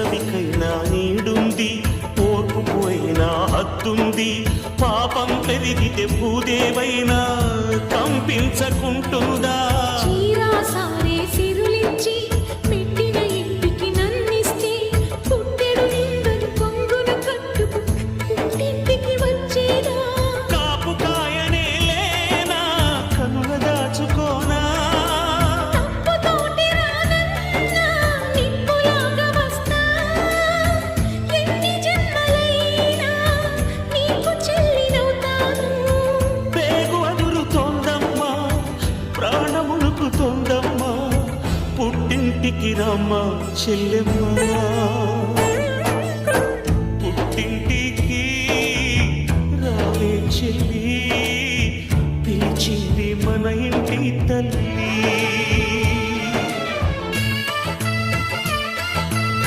వేసవికైనా నీడుంది ఓర్పు పోయినా పాపం పెరిగితే భూదేవైనా కంపించకుంటుందా? చీరా సారే సిరులిచ్చి ప్రాణమునుకుతోందమ్మా పుట్టింటికి రమ్మ చెల్లెమ్మ. పుట్టింటికి రావే చెల్లి పిలిచింది మన ఇంటి తల్లి.